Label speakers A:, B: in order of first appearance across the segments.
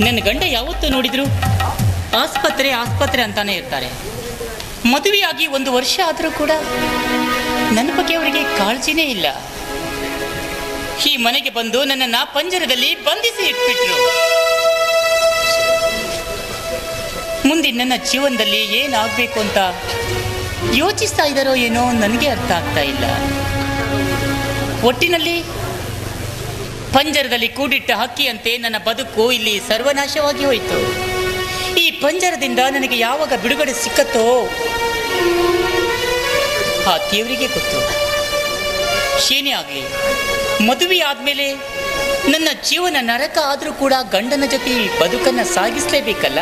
A: ನನ್ನ ಗಂಡ ಯಾವತ್ತೂ ನೋಡಿದ್ರು ಆಸ್ಪತ್ರೆ ಆಸ್ಪತ್ರೆ ಅಂತಾನೆ ಇರ್ತಾರೆ. ಮದುವೆಯಾಗಿ ಒಂದು ವರ್ಷ ಆದರೂ ಕೂಡ ನನ್ನ ಬಗ್ಗೆ ಅವರಿಗೆ ಕಾಳಜಿನೇ ಇಲ್ಲ. ಈ ಮನೆಗೆ ಬಂದು ನನ್ನನ್ನು ಪಂಜರದಲ್ಲಿ ಬಂಧಿಸಿ ಇಟ್ಬಿಟ್ರು. ಮುಂದೆ ನನ್ನ ಜೀವನದಲ್ಲಿ ಏನಾಗಬೇಕು ಅಂತ ಯೋಚಿಸ್ತಾ ಇದ್ದಾರೋ ಏನೋ ನನಗೆ ಅರ್ಥ ಆಗ್ತಾ ಇಲ್ಲ. ಒಟ್ಟಿನಲ್ಲಿ ಪಂಜರದಲ್ಲಿ ಕೂಡಿಟ್ಟ ಹಕ್ಕಿಯಂತೆ ನನ್ನ ಬದುಕು ಇಲ್ಲಿ ಸರ್ವನಾಶವಾಗಿ ಹೋಯಿತು. ಈ ಪಂಜರದಿಂದ ನನಗೆ ಯಾವಾಗ ಬಿಡುಗಡೆ ಸಿಕ್ಕತ್ತೋ ಆ ದೇವರಿಗೆ ಗೊತ್ತು. ಶೇನೆ ಆಗಲಿ, ಮದುವೆ ಆದಮೇಲೆ ನನ್ನ ಜೀವನ ನರಕ ಆದರೂ ಕೂಡ ಗಂಡನ ಜೊತೆ ಬದುಕನ್ನು ಸಾಗಿಸಲೇಬೇಕಲ್ಲ?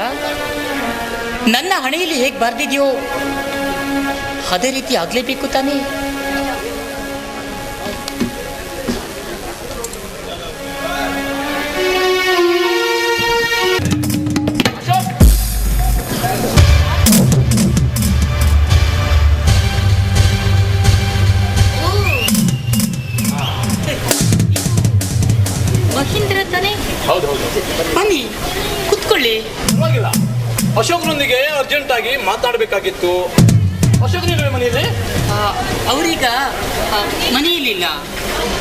A: ನನ್ನ ಹಣೆಯಲ್ಲಿ ಹೇಗೆ ಬರ್ದಿದೆಯೋ ಅದೇ ರೀತಿ ಆಗಲೇಬೇಕು ತಾನೇ.
B: ಅಶೋಕ್ನೊಂದಿಗೆ ಅರ್ಜೆಂಟ್ ಆಗಿ ಮಾತಾಡಬೇಕಾಗಿತ್ತು. ಅಶೋಕ್ ಮನೆಯಲ್ಲಿ?
A: ಅವರೀಗ ಮನೆಯಲ್ಲಿ ಮನೆಯಲ್ಲಿಲ್ಲ.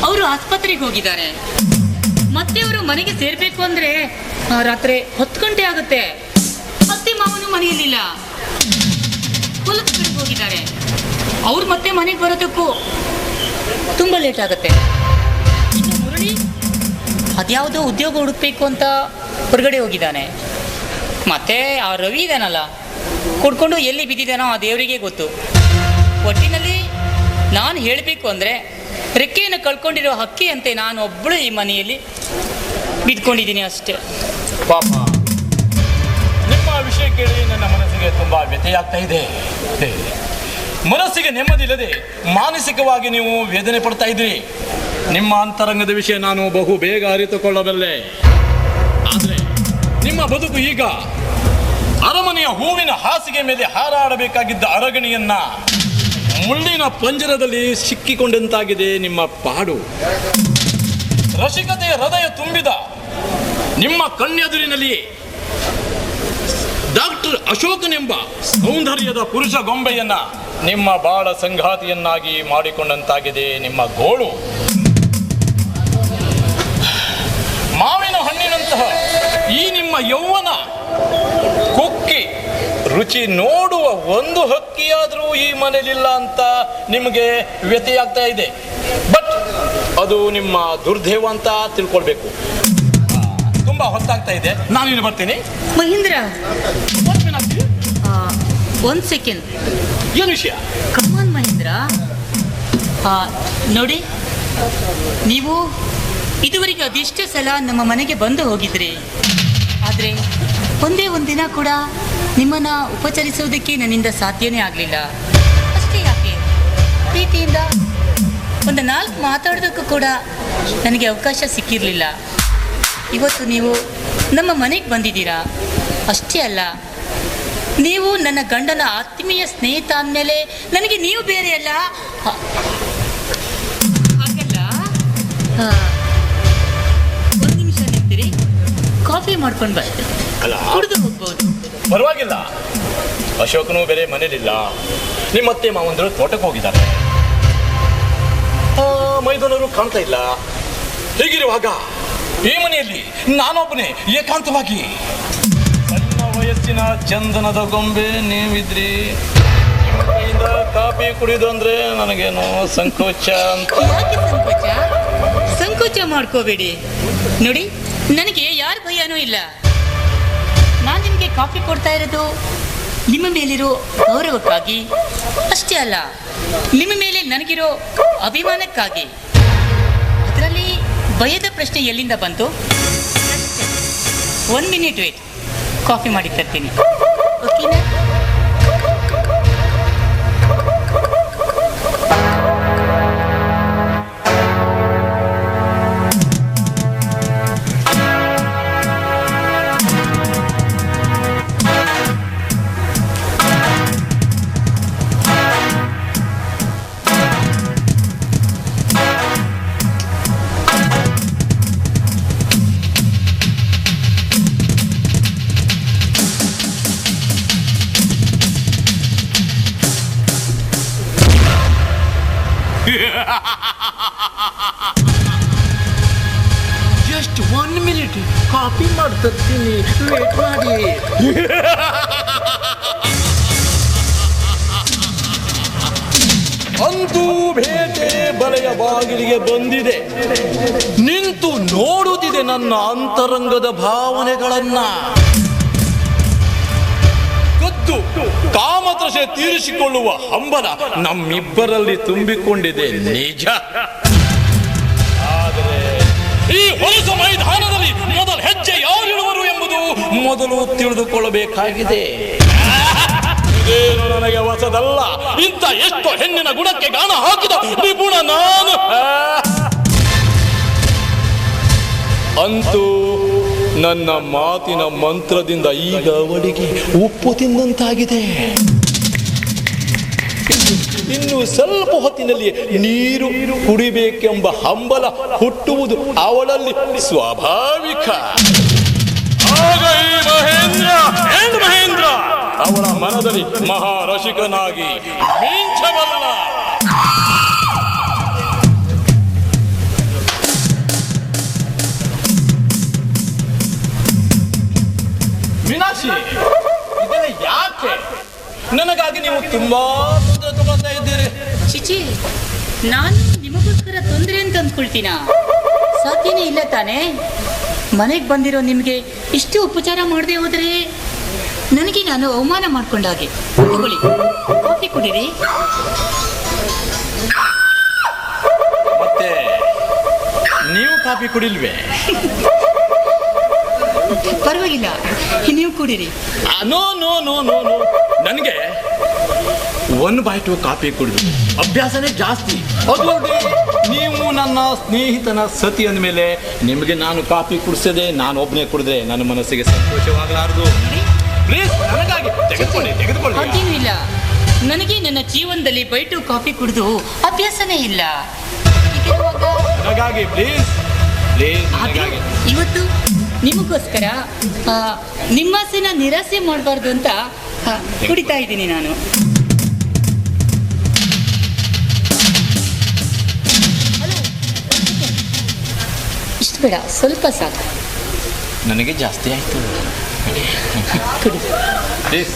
A: ಅವರು ಆಸ್ಪತ್ರೆಗೆ ಹೋಗಿದ್ದಾರೆ. ಮತ್ತೆ ಅವರು ಮನೆಗೆ ಸೇರ್ಬೇಕು ಅಂದ್ರೆ ರಾತ್ರಿ ಹತ್ತು ಗಂಟೆ ಆಗುತ್ತೆ. ಮತ್ತೆ ಮಾವನು ಮನೆಯಲ್ಲಿಲ್ಲ. ಹೊಲಕ್ಕೆ ಹೋಗಿದ್ದಾರೆ. ಅವ್ರು ಮತ್ತೆ ಮನೆಗೆ ಬರೋದಕ್ಕೂ ತುಂಬಾ ಲೇಟ್ ಆಗುತ್ತೆ. ಮುರಳಿ ಅದ್ಯಾವುದೋ ಉದ್ಯೋಗ ಹುಡುಕ್ಬೇಕು ಅಂತ ಹೊರಗಡೆ ಹೋಗಿದ್ದಾನೆ. ಮತ್ತೆ ಆ ರವಿ ಇದಾನಲ್ಲ, ಕುಡ್ಕೊಂಡು ಎಲ್ಲಿ ಬಿದ್ದಿದ್ದಾನೋ ಆ ದೇವರಿಗೆ ಗೊತ್ತು. ಒಟ್ಟಿನಲ್ಲಿ ನಾನು ಹೇಳಬೇಕು ಅಂದರೆ, ರೆಕ್ಕೆಯನ್ನು ಕಳ್ಕೊಂಡಿರೋ ಹಕ್ಕಿ ಅಂತೆ ನಾನು ಒಬ್ಬಳು ಈ ಮನೆಯಲ್ಲಿ ಬಿದ್ಕೊಂಡಿದ್ದೀನಿ ಅಷ್ಟೇ.
B: ಪಾಪ. ನಿಮ್ಮ ವಿಷಯ ಕೇಳಿ ನನ್ನ ಮನಸ್ಸಿಗೆ ತುಂಬಾ ವ್ಯಥೆಯಾಗ್ತಾ ಇದೆ. ಮನಸ್ಸಿಗೆ ನೆಮ್ಮದಿ ಇಲ್ಲದೆ ಮಾನಸಿಕವಾಗಿ ನೀವು ವೇದನೆ ಪಡ್ತಾ ಇದ್ರಿ. ನಿಮ್ಮ ಅಂತರಂಗದ ವಿಷಯ ನಾನು ಬಹು ಬೇಗ ಅರಿತುಕೊಳ್ಳಬಲ್ಲೆ. ಬದುಕು ಈಗ ಅರಮನೆಯ ಹೂವಿನ ಹಾಸಿಗೆ ಮೇಲೆ ಹಾರಾಡಬೇಕಾಗಿದ್ದ ಅರಗಣಿಯನ್ನ ಮುಳ್ಳಿನ ಪಂಜರದಲ್ಲಿ ಸಿಕ್ಕಿಕೊಂಡಂತಾಗಿದೆ ನಿಮ್ಮ ಪಾಡು. ರಸಿಕತೆಯ ಹೃದಯ ತುಂಬಿದ ನಿಮ್ಮ ಕಣ್ಣೆದುರಿನಲ್ಲಿ ಡಾಕ್ಟರ್ ಅಶೋಕನೆಂಬ ಸೌಂದರ್ಯದ ಪುರುಷ ಗೊಂಬೆಯನ್ನ ನಿಮ್ಮ ಬಾಳ ಸಂಘಾತಿಯನ್ನಾಗಿ ಮಾಡಿಕೊಂಡಂತಾಗಿದೆ ನಿಮ್ಮ ಗೋಳು. ಮಾವಿನ ಹಣ್ಣಿನಂತಹ ಈ ನಿಮ್ಮ ಯೌವನ ಕುಕ್ಕಿ ರುಚಿ ನೋಡುವ ಒಂದು ಹಕ್ಕಿಯಾದರೂ ಈ ಮನೆಯಲ್ಲಿಲ್ಲ ಅಂತ ನಿಮಗೆ ವ್ಯತಿಯಾಗ್ತಾ ಇದೆ. ಬಟ್ ಅದು ನಿಮ್ಮ ದುರ್ದೇವ ಅಂತ ತಿಳ್ಕೊಳ್ಬೇಕು. ತುಂಬಾ ಹೊತ್ತಾಗ್ತಾ ಇದೆ. ನಾನು ಇಲ್ಲಿ ಬರ್ತೀನಿ.
A: ಮಹೇಂದ್ರ? ಒಂದು ಸೆಕೆಂಡ್
B: ಏನು ವಿಷಯ?
A: Come on Mahendra. ನೋಡಿ ನೀವು ಇದುವರೆಗೆ ಅದೆಷ್ಟೇ ಸಲ ನಮ್ಮ ಮನೆಗೆ ಬಂದು ಹೋಗಿದ್ರಿ. ಆದರೆ ಒಂದೇ ಒಂದಿನ ಕೂಡ ನಿಮ್ಮನ್ನ ಉಪಚರಿಸುವುದಕ್ಕೆ ನನ್ನಿಂದ ಸಾಧ್ಯನೇ ಆಗಲಿಲ್ಲ. ಅಷ್ಟೇ ಯಾಕೆ? ಪ್ರೀತಿಯಿಂದ ಒಂದು ನಾಲ್ಕು ಮಾತಾಡೋದಕ್ಕೂ ಕೂಡ ನನಗೆ ಅವಕಾಶ ಸಿಕ್ಕಿರಲಿಲ್ಲ. ಇವತ್ತು ನೀವು ನಮ್ಮ ಮನೆಗೆ ಬಂದಿದ್ದೀರಾ? ಅಷ್ಟೇ ಅಲ್ಲ, ನೀವು ನನ್ನ ಗಂಡನ ಆತ್ಮೀಯ ಸ್ನೇಹಿತ ಅಂದಮೇಲೆ ನನಗೆ ನೀವು ಬೇರೆ ಅಲ್ಲ? ಹ- ಹಾಗಲ್ಲ ಕಾಫಿ ಮಾಡ್ಕೊಂಡು ಬರ್ತೀನಿ.
B: ಅಲ್ಲ
A: ಕುಡಿದು ಹೋಗ್ಬೋದು.
B: ಪರವಾಗಿಲ್ಲ. ಅಶೋಕನು ಬೇರೆ ಮನೇಲಿಲ್ಲ. ನಿಮ್ಮ ಮತ್ತೆ ಮಾವಂದರು ತೋಟಕ್ಕೆ ಹೋಗಿದ್ದಾರೆ. ಮೈದುನರು ಕಾಣ್ತಾ ಇಲ್ಲ. ಹೀಗಿರುವಾಗ ಈ ಮನೆಯಲ್ಲಿ ನಾನೊಬ್ಬನೇ ಏಕಾಂತವಾಗಿ. ನನ್ನ ವಯಸ್ಸಿನ ಚಂದನದ ಗೊಂಬೆ ನೀವಿದ್ರಿ. ಕಾಫಿ ಕುಡಿದು ಅಂದ್ರೆ ನನಗೇನು ಸಂಕೋಚ ಅಂತ.
A: ಯಾಕೆ ಸಂಕೋಚ? ಸಂಕೋಚ ಮಾಡ್ಕೋಬೇಡಿ. ನೋಡಿ ನನಗೆ ಯಾರು ಭಯನೂ ಇಲ್ಲ. ನಾನು ನಿಮಗೆ ಕಾಫಿ ಕೊಡ್ತಾ ಇರೋದು ನಿಮ್ಮ ಮೇಲಿರೋ ಗೌರವಕ್ಕಾಗಿ ಅಷ್ಟೇ ಅಲ್ಲ, ನಿಮ್ಮ ಮೇಲೆ ನನಗಿರೋ ಅಭಿಮಾನಕ್ಕಾಗಿ. ಅದರಲ್ಲಿ ಭಯದ ಪ್ರಶ್ನೆ ಎಲ್ಲಿಂದ ಬಂತು? ಒನ್ ಮಿನಿಟ್ ವೇಟ್ ಕಾಫಿ ಮಾಡಿ ತರ್ತೀನಿ. ಓಕೆನಾ
B: ಜಸ್ಟ್ ಒನ್ ಮಿನಿಟ್ ಕಾಪಿ ಮಾಡ್ತೀನಿ ವೇಟ್ ಮಾಡಿ. ಅಂತೂ ಭೇಟೆ ಬಲೆಯ ಬಾಗಿಲಿಗೆ ಬಂದಿದೆ. ನಿಂತು ನೋಡುತ್ತಿದೆ ನನ್ನ ಅಂತರಂಗದ ಭಾವನೆಗಳನ್ನ. ಕದ್ದು ಕಾಮತೃಷೆ ತೀರಿಸಿಕೊಳ್ಳುವ ಹಂಬಲ ನಮ್ಮಿಬ್ಬರಲ್ಲಿ ತುಂಬಿಕೊಂಡಿದೆ ನಿಜ. ಆದರೆ ಈ ಹೊಲಸ ಮೈದಾನದಲ್ಲಿ ಮೊದಲು ಹೆಜ್ಜೆ ಯಾರಿಡುವರು ಎಂಬುದು ಮೊದಲು ತಿಳಿದುಕೊಳ್ಳಬೇಕಾಗಿದೆ. ನನಗೆ ಹೊಸದಲ್ಲ. ಇಂಥ ಎಷ್ಟು ಹೆಣ್ಣಿನ ಗುಣಕ್ಕೆ ಗಾಣ ಹಾಕಿದ ನಿಪುಣ ನಾನು. ಅಂತೂ ನನ್ನ ಮಾತಿನ ಮಂತ್ರದಿಂದ ಈಗ ಅವಳಿಗೆ ಉಪ್ಪು ತಿಂದಂತಾಗಿದೆ. ಇನ್ನು ಸ್ವಲ್ಪ ಹೊತ್ತಿನಲ್ಲಿ ನೀರು ಕುಡಿಬೇಕೆಂಬ ಹಂಬಲ ಹುಟ್ಟುವುದು ಅವಳಲ್ಲಿ ಸ್ವಾಭಾವಿಕ. ಮಹೇಂದ್ರ ಮಹೇಂದ್ರ? ಅವಳ ಮನದಲ್ಲಿ ಮಹಾರಸಿಕನಾಗಿ ಮಿಂಚಬಲ್ಲ ಮೀನಾಕ್ಷಿ ಇದೆಲ್ಲ ಯಾಕೆ? ನನಗಾಗಿ ನೀವು ತುಂಬಾ ತೊಂದರೆ ತಗೊಳ್ತಾ ಇದ್ದೀರಿ.
A: ಚಿಚಿ ನಾನು ನಿಮಗೋಸ್ಕರ ತೊಂದರೆ ಅಂತ ಅಂದ್ಕೊಳ್ತೀನ? ಸಾಧ್ಯನೇ ಇಲ್ಲ ತಾನೇ. ಮನೆಗೆ ಬಂದಿರೋ ನಿಮಗೆ ಇಷ್ಟು ಉಪಚಾರ ಮಾಡದೆ ಹೋದರೆ ನನಗೆ ನಾನು ಅವಮಾನ ಮಾಡ್ಕೊಂಡ ಹಾಗೆ. ತಗೊಳ್ಳಿ. ಕಾಫಿ ಕುಡೀರಿ.
B: ಮತ್ತೆ ನೀವು ಕಾಫಿ ಕುಡಿಲ್ವೇ?
A: ಪರವಾಗಿಲ್ಲ. ನೀವು ಕುಡಿರಿ.
B: No no no no no. ನನಗೆ ಒನ್ ಬೈ ಟು ಕಾಫಿ ಕುಡಿದು. ಅಭ್ಯಾಸನೇ ಜಾಸ್ತಿ. ಅದು ನೀವು ನನ್ನ ಸ್ನೇಹಿತನ ಸತಿ ಅಂದಮೇಲೆ ನಿಮಗೆ ನಾನು ಕಾಫಿ ಕುಡಿಸದೆ ನಾನು ಒಬ್ಬನೇ ಕುಡಿದ್ರೆ ನನ್ನ ಮನಸ್ಸಿಗೆ ಸಂತೋಷವಾಗಲಾರದು. ಪ್ಲೀಸ್ ನನಗಾಗಿ ತೆಗೆದುಕೊಳ್ಳಿ
A: ಇಲ್ಲ. ನನಗೆ ನನ್ನ ಜೀವನದಲ್ಲಿ ಬೈಟು ಕಾಫಿ ಕುಡಿದು ಅಭ್ಯಾಸನೇ ಇಲ್ಲ. ಹೀಗಿರುವಾಗ
B: ನನಗಾಗಿ ಪ್ಲೀಸ್ ಪ್ಲೀಸ್
A: ಆದ್ರೂ
B: ನನಗಾಗಿ.
A: ಇವತ್ತು ನಿಮಗೋಸ್ಕರ ನಿಮ್ಮಸಿನ ನಿರಾಸೆ ಮಾಡಬಾರ್ದು ಅಂತ ಕುಡಿತಾ ಇದ್ದೀನಿ ನಾನು. ಇಷ್ಟು ಬೇಡ ಸ್ವಲ್ಪ ಸಾಕು.
B: ನನಗೆ ಜಾಸ್ತಿ ಆಯ್ತು.
A: ಕುಡಿ.
B: ಪ್ಲೀಸ್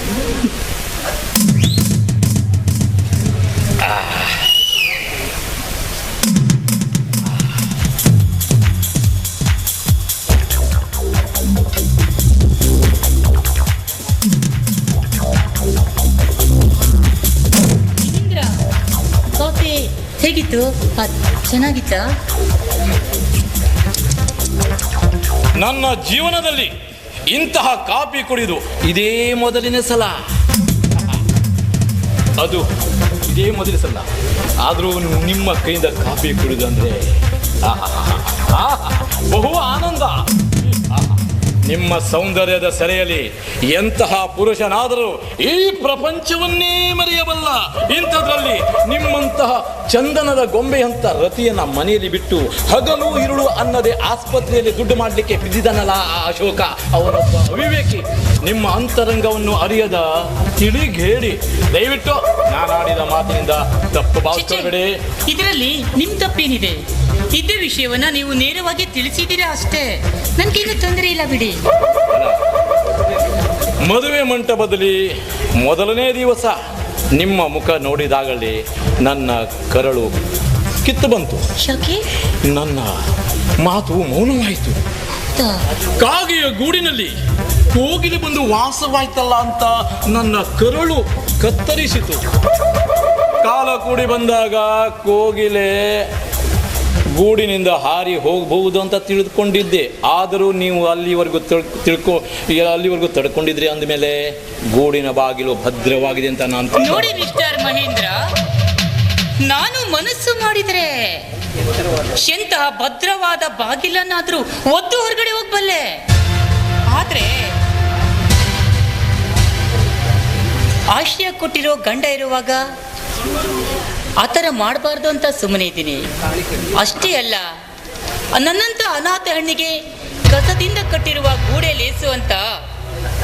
A: ಹೇಗಿತ್ತು ಚೆನ್ನಾಗಿತ್ತ
B: ನನ್ನ ಜೀವನದಲ್ಲಿ ಇಂತಹ ಕಾಫಿ ಕುಡಿದು ಇದೇ ಮೊದಲಿನ ಸಲ ಅದು ಇದೇ ಮೊದಲ ಸಲ ಆದರೂ ನಿಮ್ಮ ಕೈಯಿಂದ ಕಾಫಿ ಕುಡಿದು ಅಂದರೆ. ಬಹು ಆನಂದ. ನಿಮ್ಮ ಸೌಂದರ್ಯದ ಸೆರೆಯಲ್ಲಿ ಎಂತಹ ಪುರುಷನಾದರೂ ಈ ಪ್ರಪಂಚವನ್ನೇ ಮರೆಯಬಲ್ಲ. ಇಂಥದ್ರಲ್ಲಿ ನಿಮ್ಮಂತಹ ಚಂದನದ ಗೊಂಬೆಯಂತ ರತಿಯನ್ನ ಮನೆಯಲ್ಲಿ ಬಿಟ್ಟು ಹಗಲು ಇರುಳು ಅನ್ನದೆ ಆಸ್ಪತ್ರೆಯಲ್ಲಿ ದುಡ್ಡು ಮಾಡಲಿಕ್ಕೆ ಬಿದ್ದಿದನಲ್ಲ ಆ ಅಶೋಕ? ಅವನೊಬ್ಬ ಅವಿವೇಕಿ. ನಿಮ್ಮ ಅಂತರಂಗವನ್ನು ಅರಿಯದ ತಿಳಿಗೇಡಿ. ದಯವಿಟ್ಟು ನಾನಾಡಿದ ಮಾತಿನಿಂದ ತಪ್ಪು ಭಾವಿಸ್ಕೊಳ್ಬೇಡಿ.
A: ಇದರಲ್ಲಿ ನಿಮ್ ತಪ್ಪೇನಿದೆ? ಇದ್ದ ವಿಷಯವನ್ನ ನೀವು ನೇರವಾಗಿ ತಿಳಿಸಿದ್ದೀರಾ ಅಷ್ಟೇ? ನನಗೇನು ತೊಂದರೆ ಇಲ್ಲ ಬಿಡಿ.
B: ಮದುವೆ ಮಂಟಪದಲ್ಲಿ ಮೊದಲನೇ ದಿವಸ ನಿಮ್ಮ ಮುಖ ನೋಡಿದಾಗಲೇ ನನ್ನ ಕರಳು ಕಿತ್ತು ಬಂತು. ನನ್ನ ಮಾತು ಮೌನವಾಯಿತು? ಕಾಗೆಯ ಗೂಡಿನಲ್ಲಿ ಕೋಗಿಲೆ ಬಂದು ವಾಸವಾಯ್ತಲ್ಲ ಅಂತ ನನ್ನ ಕರಳು ಕತ್ತರಿಸಿತು. ಕಾಲ ಕೂಡಿ ಬಂದಾಗ ಕೋಗಿಲೆ ಗೂಡಿನಿಂದ ಹಾರಿ ಹೋಗಬಹುದು ಅಂತ ತಿಳಿದುಕೊಂಡಿದ್ದೆ. ಆದರೂ ನೀವು ಅಲ್ಲಿವರೆಗೂ ತಿಳ್- ತಿಳ್ಕೊ ಅಲ್ಲಿವರೆಗೂ ತಡ್ಕೊಂಡಿದ್ರಿ ಅಂದಮೇಲೆ ಗೂಡಿನ ಬಾಗಿಲು ಭದ್ರವಾಗಿದೆ ಅಂತ ನಾನು
A: ನೋಡಿ ಮಿಸ್ಟರ್ ಮಹೇಂದ್ರ, ನಾನು ಮನಸ್ಸು ಮಾಡಿದರೆ ಎಂತಹ ಭದ್ರವಾದ ಬಾಗಿಲನ್ನಾದರೂ ಒದ್ದು ಹೊರಗಡೆ ಹೋಗ್ಬಲ್ಲೆ ಆದ್ರೆ ಆಶ್ರಯ ಕೊಟ್ಟಿರೋ ಗಂಡ ಇರುವಾಗ ಆ ಥರ ಮಾಡಬಾರ್ದು ಅಂತ ಸುಮ್ಮನೆ ಇದ್ದೀನಿ. ಅಷ್ಟೇ ಅಲ್ಲ ನನ್ನಂತ ಅನಾಥ ಹಣ್ಣಿಗೆ ಕಸದಿಂದ ಕಟ್ಟಿರುವ ಗೂಡೆ ಲೇಸು ಅಂತ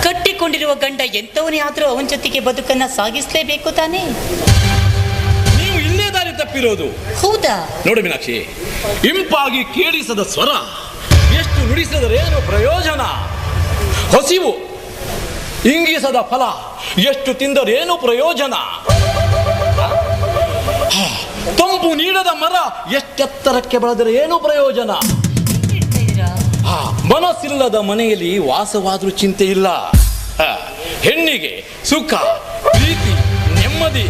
A: ಕಟ್ಟಿಕೊಂಡಿರುವ ಗಂಡ ಎಂಥವನೇ ಆದರೂ ಅವನ ಜೊತೆಗೆ ಬದುಕನ್ನ ಸಾಗಿಸಲೇಬೇಕು ತಾನೇ?
B: ನೀವು ಇಲ್ಲೇ ದಾರಿ ತಪ್ಪಿರೋದು.
A: ಹೌದಾ?
B: ನೋಡು ಮೀನಾಕ್ಷಿ ಇಂಪಾಗಿ ಕೇಳಿಸದ ಸ್ವರ ಎಷ್ಟು ನುಡಿಸಿದರೇನು ಪ್ರಯೋಜನ. ಹಸಿವು ಇಂಗಿಸದ ಫಲ ಎಷ್ಟು ತಿಂದರೇನು ಪ್ರಯೋಜನ. ತಂಪು ನೀಡದ ಮರ ಎಷ್ಟೆತ್ತರಕ್ಕೆ ಬೆಳೆದರೆ ಏನು ಪ್ರಯೋಜನ? ಮನಸ್ಸಿಲ್ಲದ ಮನೆಯಲ್ಲಿ ವಾಸವಾದ್ರೂ ಚಿಂತೆ ಇಲ್ಲ. ಹೆಣ್ಣಿಗೆ ಸುಖ ಪ್ರೀತಿ ನೆಮ್ಮದಿ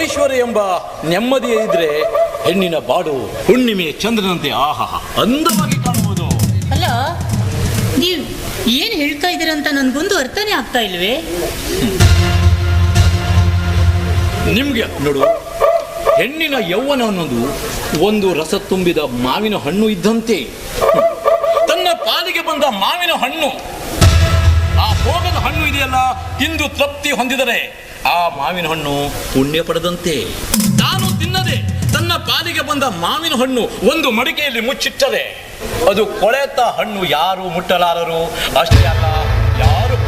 B: ಐಶ್ವರ್ಯ ಎಂಬ ನೆಮ್ಮದಿ ಇದ್ರೆ ಹೆಣ್ಣಿನ ಬಾಡು ಹುಣ್ಣಿಮೆ ಚಂದ್ರನಂತೆ ಆಹಾ ಅಂದವಾಗಿ ಕಾಣುವುದು.
A: ಅಲ್ಲ ನೀವು ಏನ್ ಹೇಳ್ತಾ ಇದ್ದೀರಂತ ಅಂತ ನನ್ಗೊಂದು ಅರ್ಥನೇ ಆಗ್ತಾ ಇಲ್ವೇ?
B: ನಿಮ್ಗೆ ನೋಡು. ಹೆಣ್ಣಿನ ಯೌವನ ಅನ್ನೋದು ಒಂದು ರಸ ತುಂಬಿದ ಮಾವಿನ ಹಣ್ಣು ಇದ್ದಂತೆ. ತನ್ನ ಪಾಲಿಗೆ ಬಂದ ಮಾವಿನ ಹಣ್ಣು. ಆ ಹೋಗದ ಹಣ್ಣು ಇದೆಯಲ್ಲ ತಿಂದು ತೃಪ್ತಿ ಹೊಂದಿದರೆ ಆ ಮಾವಿನ ಹಣ್ಣು ಪುಣ್ಯ ಪಡೆದಂತೆ. ತಾನು ತಿನ್ನದೆ, ತನ್ನ ಪಾಲಿಗೆ ಬಂದ ಮಾವಿನ ಹಣ್ಣು ಒಂದು ಮಡಿಕೆಯಲ್ಲಿ ಮುಚ್ಚಿಟ್ಟರೆ. ಅದು ಕೊಳೆತ ಹಣ್ಣು ಯಾರು ಮುಟ್ಟಲಾರರು. ಅಷ್ಟೇ ಅಲ್ಲ, ಯಾರು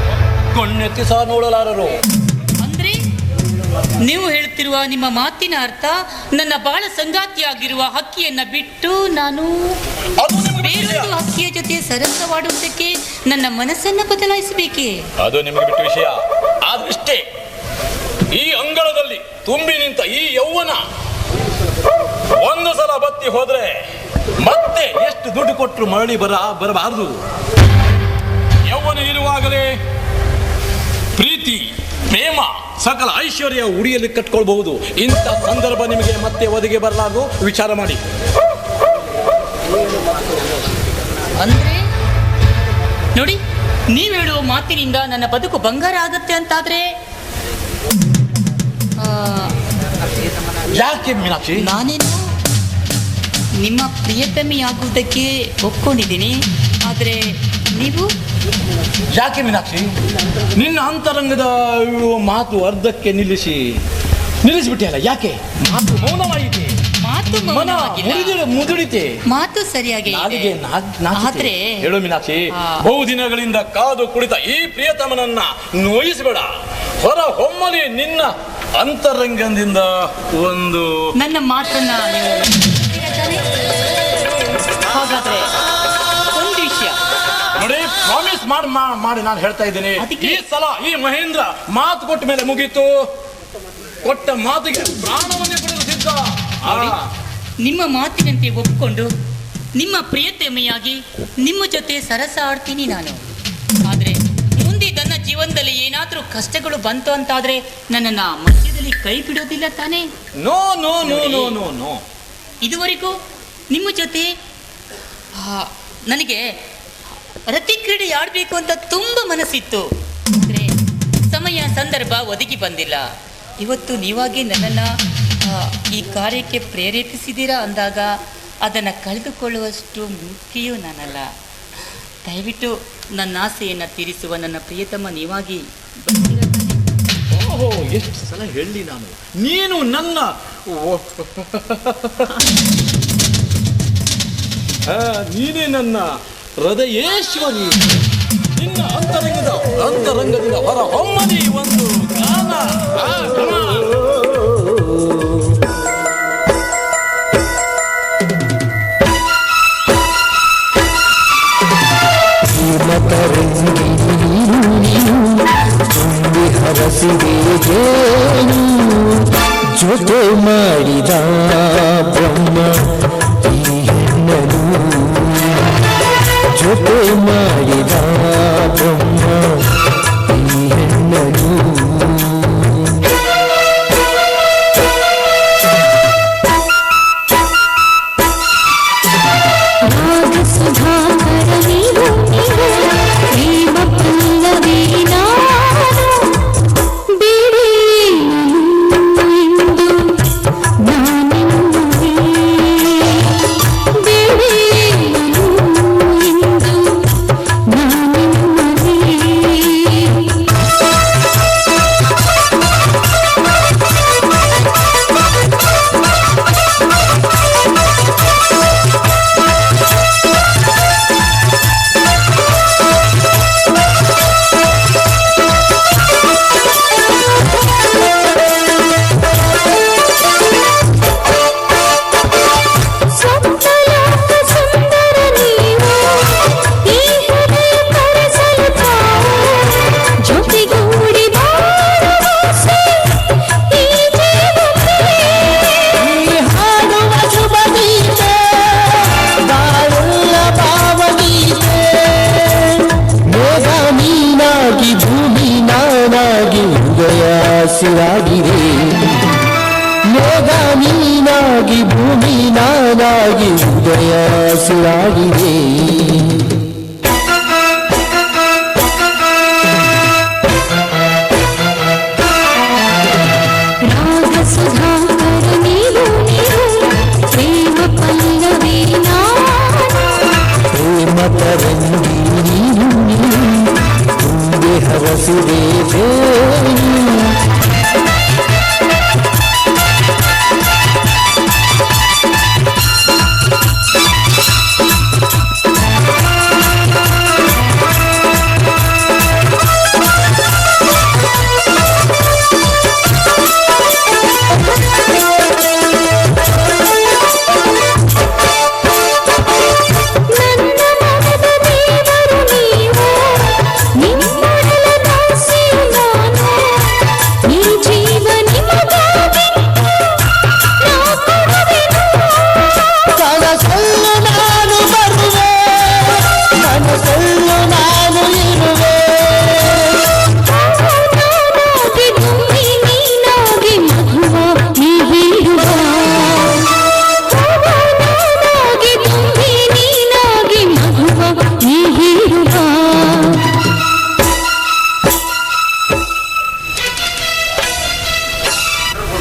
B: ಕಣ್ಣೆತ್ತಿ ಸಹ ನೋಡಲಾರರು.
A: ನೀವು ಹೇಳ್ತಿರುವ ನಿಮ್ಮ ಮಾತಿನ ಅರ್ಥ ನನ್ನ ಬಾಳ ಸಂಗಾತಿಯಾಗಿರುವ ಹಕ್ಕಿಯನ್ನ ಬಿಟ್ಟು ನಾನು ಬೇರೊಂದು ಹಕ್ಕಿಯ ಜೊತೆ ಸರಸವಾಡುವುದಕ್ಕೆ ನನ್ನ ಮನಸ್ಸನ್ನ ಬದಲಾಯಿಸಬೇಕೇ?
B: ಅದು ನಿಮಗೆ ಬಿಟ್ಟ ವಿಷಯ. ಆದಷ್ಟೇ ಈ ಅಂಗಳದಲ್ಲಿ ತುಂಬಿ ನಿಂತ ಈ ಯೌವನ ಒಂದು ಸಲ ಬತ್ತಿ ಹೋದ್ರೆ ಮತ್ತೆ ಎಷ್ಟು ದುಡ್ಡು ಕೊಟ್ಟರು ಮರಳಿ ಬರ, ಬರಬಾರದು. ಯೌವನ ಇರುವಾಗಲೇ ಪ್ರೀತಿ, ಪ್ರೇಮ ಸಕಲ ಐಶ್ವರ್ಯ ಉಡಿಯಲ್ಲಿ ಕಟ್ಕೊಳ್ಬಹುದು. ಇಂಥ ಸಂದರ್ಭ ನಿಮಗೆ ಮತ್ತೆ ಒದಗಿ ಬರಲಾಗು. ವಿಚಾರ ಮಾಡಿ.
A: ಅಂದ್ರೆ? ನೋಡಿ ನೀವು ಹೇಳುವ ಮಾತಿನಿಂದ ನನ್ನ ಬದುಕು ಬಂಗಾರ ಆಗತ್ತೆ ಅಂತಾದ್ರೆ?
B: ಯಾಕೆ ಮೀನಾಕ್ಷಿ?
A: ನಾನೇನು ನಿಮ್ಮ ಪ್ರಿಯತಮಿ ಆಗುವುದಕ್ಕೆ ಒಪ್ಕೊಂಡಿದ್ದೀನಿ. ಆದರೆ ನೀವು?
B: ಯಾಕೆ ಮೀನಾಕ್ಷಿ? ನಿನ್ನ ಅಂತರಂಗದ ಮಾತು ಅರ್ಧಕ್ಕೆ ನಿಲ್ಲಿಸಿ. ನಿಲ್ಲಿಸಿಬಿಟ್ಟಿಯಲ್ಲ ಯಾಕೆ? ಮಾತು ಮೌನವಾಯಿತೆ
A: ಮಾತು
B: ಮನ. ಮುದುಡಿತೆ
A: ಮಾತು ಸರಿಯಾಗಿ.
B: ನಾಲಿಗೆ.
A: ಆದ್ರೆ
B: ಹೇಳು ಮೀನಾಕ್ಷಿ
A: ಬಹು
B: ದಿನಗಳಿಂದ ಕಾದು ಕುಳಿತ ಈ ಪ್ರಿಯತಮನನ್ನ ನೋಯಿಸಬೇಡ. ಹೊರ ಹೊಮ್ಮಲಿ ನಿನ್ನ ಅಂತರಂಗದಿಂದ ಒಂದು
A: ನನ್ನ ಮಾತನ್ನ ಹಾಗಾದ್ರೆ
B: ಪ್ರಾಮಿಸ್ ಮಾಡಿ ಮಾಡಿ ನಾನು ಹೇಳ್ತಾ ಇದ್ದೀನಿ. ಈ ಸಲ ಈ ಮಹೇಂದ್ರ ಮಾತು ಕೊಟ್ಟ ಮೇಲೆ ಮುಗೀತು. ಕೊಟ್ಟ ಮಾತಿಗೆ ಪ್ರಾಣವನ್ನೇ ಕೊಡಲು ಸಿದ್ಧ.
A: ನಿಮ್ಮ ಮಾತಿನಂತೆ ಒಪ್ಪಿಕೊಂಡು ನಿಮ್ಮ ಪ್ರಿಯತೆಮೆಯಾಗಿ ನಿಮ್ಮ ಜೊತೆ ಸರಸ ಆಡ್ತೀನಿ ನಾನು. ಆದರೆ ಮುಂದೆ ನನ್ನ ಜೀವನದಲ್ಲಿ ಏನಾದರೂ ಕಷ್ಟಗಳು ಬಂತು ಅಂತಾದ್ರೆ ನನ್ನನ್ನ ಮಧ್ಯದಲ್ಲಿ ಕೈ ಬಿಡೋದಿಲ್ಲ ತಾನೇ?
B: No no no no no no
A: ಇದುವರೆಗೂ ನಿಮ್ಮ ಜೊತೆ ನನಗೆ ರತಿ ಕ್ರೀಡೆ ಆಡಬೇಕು ಅಂತ ತುಂಬ ಮನಸ್ಸಿತ್ತು. ಸಮಯ, ಸಂದರ್ಭ ಒದಗಿ ಬಂದಿಲ್ಲ. ಇವತ್ತು ನೀವಾಗಿ ನನ್ನನ್ನು ಈ ಕಾರ್ಯಕ್ಕೆ ಪ್ರೇರೇಪಿಸಿದ್ದೀರಾ ಅಂದಾಗ ಅದನ್ನು ಕಳೆದುಕೊಳ್ಳುವಷ್ಟು ಮುಖ್ಯೂ ನಾನಲ್ಲ. ದಯವಿಟ್ಟು ನನ್ನ ಆಸೆಯನ್ನು ತೀರಿಸುವ ನನ್ನ ಪ್ರಿಯತಮ ನೀವಾಗಿ
B: ಓಹೋ, ಎಷ್ಟು ಸಲ ಹೇಳಿ ನಾನು. ನೀನು ನನ್ನ ನೀನೇ ನನ್ನ ಹೃದಯೇಶ್ವರಿ ನಿನ್ನ ಅಂತರಂಗದ ಅಂತರಂಗದಿಂದ ಹೊರ ಹೊಮ್ಮನಿ ಒಂದು ಗಾನ.
C: ಜೊತೆ ಮಾಡಿದ ಬ್ರಹ್ಮ ಜೊತೆ ಮಾಡಿದ ಬ್ರಹ್ಮ ಈ ಹೆಣ್ಣನು ಹಸಿರಾಗಿದೆ ಮೇಘ ನೀನಾಗಿ ಭೂಮಿ ನಾನಾಗಿ ಉದಯ ಹಸಿರಾಗಿದೆ.
D: ರಾಗ ಸುಧಾಕರ ನೀವು ನೀವು ಪ್ರೇಮ ಪಲ್ಲವಿ ನಾನು.
C: ಪ್ರೇಮ ತರಂಗಿ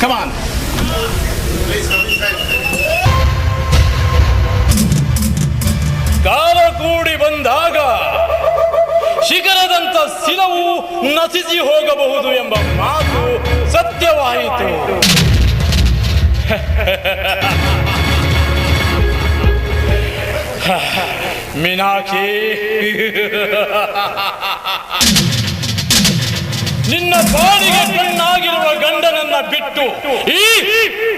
B: ಕಮಾನ್ ಕಾಲ ಕೂಡಿ ಬಂದಾಗ ಶಿಖರದಂತ ಶಿಲವು ನಶಿಸಿ ಹೋಗಬಹುದು ಎಂಬ ಮಾತು ಸತ್ಯವಾಯಿತು ಮೀನಾಕ್ಷಿ ನಿನ್ನ ಬಾಡಿಗೆ ಕಣ್ಣಾಗಿರುವ ಗಂಡನನ್ನ ಬಿಟ್ಟು ಈ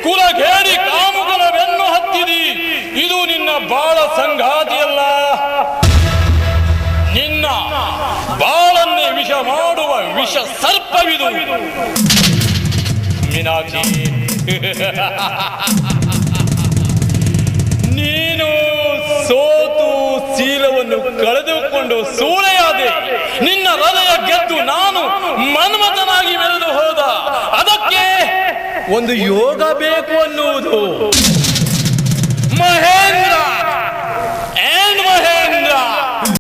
B: ಕುಲಗೇಡಿ ಕಾಮುಕನ ಬೆನ್ನು ಹತ್ತಿದಿ. ಇದು ನಿನ್ನ ಬಾಳ ಸಂಗಾತಿಯಲ್ಲ. ನಿನ್ನ ಬಾಳನ್ನೇ ವಿಷ ಮಾಡುವ ವಿಷ ಸರ್ಪವಿದು. ಮೀನಾಕ್ಷಿ. ಎಲ್ಲವನ್ನು ಕಳೆದುಕೊಂಡು ಸೂಳೆಯಾದೆ. ನಿನ್ನ ಹೃದಯ ಗೆದ್ದು ನಾನು ಮನ್ಮಥನಾಗಿ ಮೆರೆದು ಹೋದ. ಅದಕ್ಕೆ ಒಂದು ಯೋಗ ಬೇಕು ಅನ್ನುವುದು. ಮಹೇಂದ್ರ!